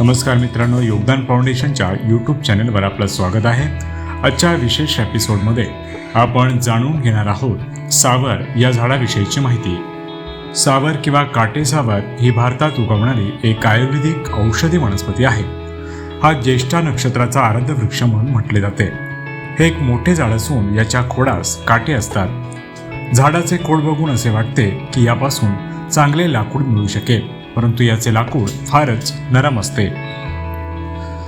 नमस्कार मित्रांनो योगदान फाउंडेशनच्या यूट्यूब चॅनलवर आपलं स्वागत आहे. आजच्या विशेष एपिसोडमध्ये आपण जाणून घेणार आहोत सावर या झाडाविषयीची माहिती. सावर किंवा काटे सावर ही भारतात उगवणारी एक आयुर्वेदिक औषधी वनस्पती आहे. हा ज्येष्ठा नक्षत्राचा आराध्य वृक्ष म्हणून म्हटले जाते. हे एक मोठे झाड असून याच्या खोडास काटे असतात. झाडाचे खोड बघून असे वाटते की यापासून चांगले लाकूड मिळू शकेल परंतु याचे लाकूड फारच नरम असते.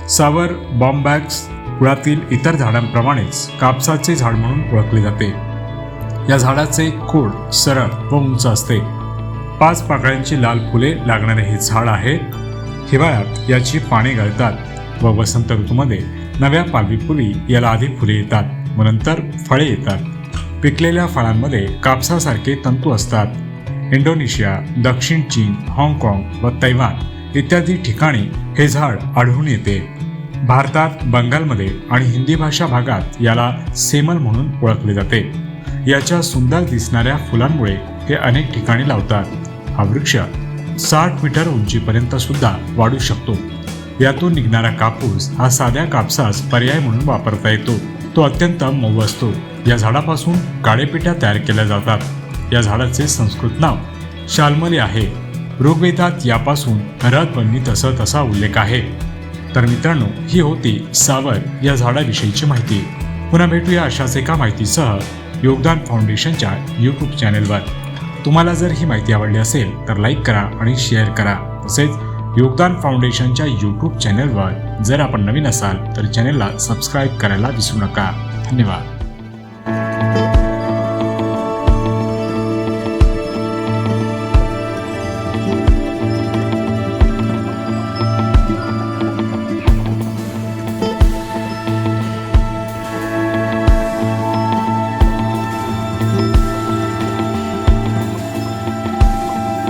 सावर बॉम्बॅक्स कुळातील इतर झाडांप्रमाणेच कापसाचे झाड म्हणून ओळखले जाते. या झाडाचे खोड सरळ व उंच असते. पाच पाकळ्यांची लाल फुले लागणारे हे झाड आहे. हिवाळ्यात याची पाने गळतात व वसंत ऋतूमध्ये नव्या पालवीपूर्वी याला आधी फुले येतात व नंतर फळे येतात. पिकलेल्या फळांमध्ये कापसासारखे तंतू असतात. इंडोनेशिया दक्षिण चीन हाँगकाँग व तैवान इत्यादी ठिकाणी हे झाड आढळून येते. भारतात बंगालमध्ये आणि हिंदी भाषा भागात याला सेमल म्हणून ओळखले जाते. याच्या सुंदर दिसणाऱ्या फुलांमुळे हे अनेक ठिकाणी लावतात. हा वृक्ष साठ मीटर उंचीपर्यंत सुद्धा वाढू शकतो. यातून निघणारा कापूस हा साध्या कापसास पर्याय म्हणून वापरता येतो. तो अत्यंत मऊ असतो. या झाडापासून काळेपिठ्या तयार केल्या जातात. या झाडाचे संस्कृत नाव शाल्मली आहे. ऋग्वेदात यापासून रथबंदी तसं तसा उल्लेख आहे. तर मित्रांनो ही होती सावर या झाडाविषयीची माहिती. पुन्हा भेटूया अशाच एका माहितीसह योगदान फाउंडेशनच्या यूट्यूब चॅनेलवर. तुम्हाला जर ही माहिती आवडली असेल तर लाईक करा आणि शेअर करा. तसेच योगदान फाउंडेशनच्या यूट्यूब चॅनेलवर जर आपण नवीन असाल तर चॅनेलला सबस्क्राईब करायला विसरू नका. धन्यवाद.